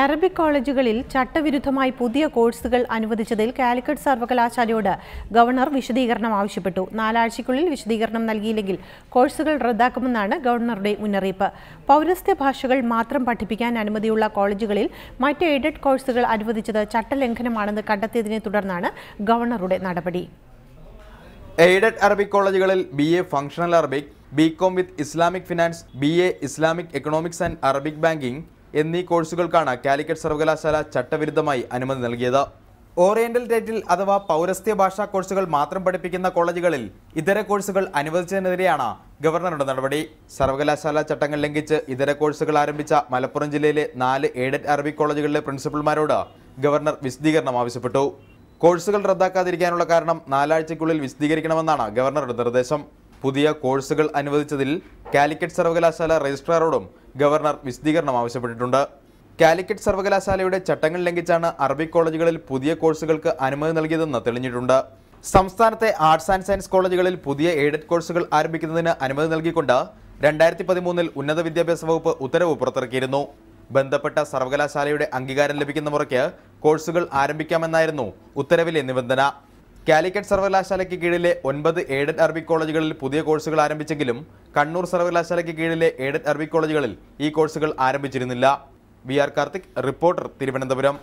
Arabic കോളേജുകളിൽ ചട്ടവിരുദ്ധമായി പുതിയ കോഴ്സുകൾ അനുവദിച്ചതിൽ കാലിക്കറ്റ് സർവകലാശാലയോട് ഗവർണർ വിശദീകരണം ആവശ്യപ്പെട്ടു. നാലാഴ്ചയ്ക്കുള്ളിൽ വിശദീകരണം നൽകിയില്ലെങ്കിൽ കോഴ്സുകൾ റദ്ദാക്കുമെന്നാണ് ഗവർണറുടെ മുന്നറിയിപ്പ്. പൗരസ്ത്യ ഭാഷകൾ മാത്രം പഠിപ്പിക്കാൻ അനുമതിയുള്ള കോളേജുകളിൽ മറ്റ് എയ്ഡഡ് കോഴ്സുകൾ അനുവദിച്ചത് ചട്ടലംഘനമാണെന്ന് കണ്ടെത്തിയതിനെ തുടർന്നാണ് ഗവർണറുടെ നടപടി. എയ്ഡഡ് അറബിക് കോളേജുകളിൽ B A functional Arabic B com with Islamic finance B A Islamic economics and Arabic banking എന്നീ കോഴ്സുകൾക്കാണ് കാലിക്കറ്റ് സർവകലാശാല ചട്ടവിരുദ്ധമായി അനുമതി നൽകിയത്. ഓറിയന്റൽ ഡേറ്റിൽ അഥവാ പൗരസ്ത്യ ഭാഷാ കോഴ്സുകൾ മാത്രം പഠിപ്പിക്കുന്ന കോളേജുകളിൽ ഇതര കോഴ്സുകൾ അനുവദിച്ചതിനെതിരെയാണ് ഗവർണറുടെ നടപടി. സർവകലാശാല ചട്ടങ്ങൾ ലംഘിച്ച് ഇതര കോഴ്സുകൾ ആരംഭിച്ച മലപ്പുറം ജില്ലയിലെ നാല് എയ്ഡഡ് അറബിക് കോളേജുകളിലെ പ്രിൻസിപ്പൽമാരോട് ഗവർണർ വിശദീകരണം ആവശ്യപ്പെട്ടു. കോഴ്സുകൾ റദ്ദാക്കാതിരിക്കാനുള്ള കാരണം നാലാഴ്ചയ്ക്കുള്ളിൽ വിശദീകരിക്കണമെന്നാണ് ഗവർണറുടെ നിർദ്ദേശം. പുതിയ കോഴ്സുകൾ അനുവദിച്ചതിൽ കാലിക്കറ്റ് സർവകലാശാല രജിസ്ട്രാറോടും ഗവർണർ വിശദീകരണം ആവശ്യപ്പെട്ടിട്ടുണ്ട്. കാലിക്കറ്റ് സർവകലാശാലയുടെ ചട്ടങ്ങൾ ലംഘിച്ചാണ് അറബി കോളേജുകളിൽ പുതിയ കോഴ്സുകൾക്ക് അനുമതി നൽകിയതെന്ന് തെളിഞ്ഞിട്ടുണ്ട്. സംസ്ഥാനത്തെ ആർട്സ് ആൻഡ് സയൻസ് കോളേജുകളിൽ പുതിയ എയ്ഡഡ് കോഴ്സുകൾ ആരംഭിക്കുന്നതിന് അനുമതി നൽകിക്കൊണ്ട് രണ്ടായിരത്തി പതിമൂന്നിൽ ഉന്നത വിദ്യാഭ്യാസ വകുപ്പ് ഉത്തരവ് പുറത്തിറക്കിയിരുന്നു. ബന്ധപ്പെട്ട സർവകലാശാലയുടെ അംഗീകാരം ലഭിക്കുന്ന മുറയ്ക്ക് കോഴ്സുകൾ ആരംഭിക്കാമെന്നായിരുന്നു ഉത്തരവിലെ നിബന്ധന. കാലിക്കറ്റ് സർവകലാശാലയ്ക്ക് കീഴിലെ ഒൻപത് എയ്ഡഡ് അറബിക് കോളേജുകളിൽ പുതിയ കോഴ്സുകൾ ആരംഭിച്ചെങ്കിലും കണ്ണൂർ സർവകലാശാലയ്ക്ക് കീഴിലെ എയ്ഡഡ് അറബിക് കോളേജുകളിൽ ഈ കോഴ്സുകൾ ആരംഭിച്ചിരുന്നില്ല. V R Karthik reporter Thiruvananthapuram.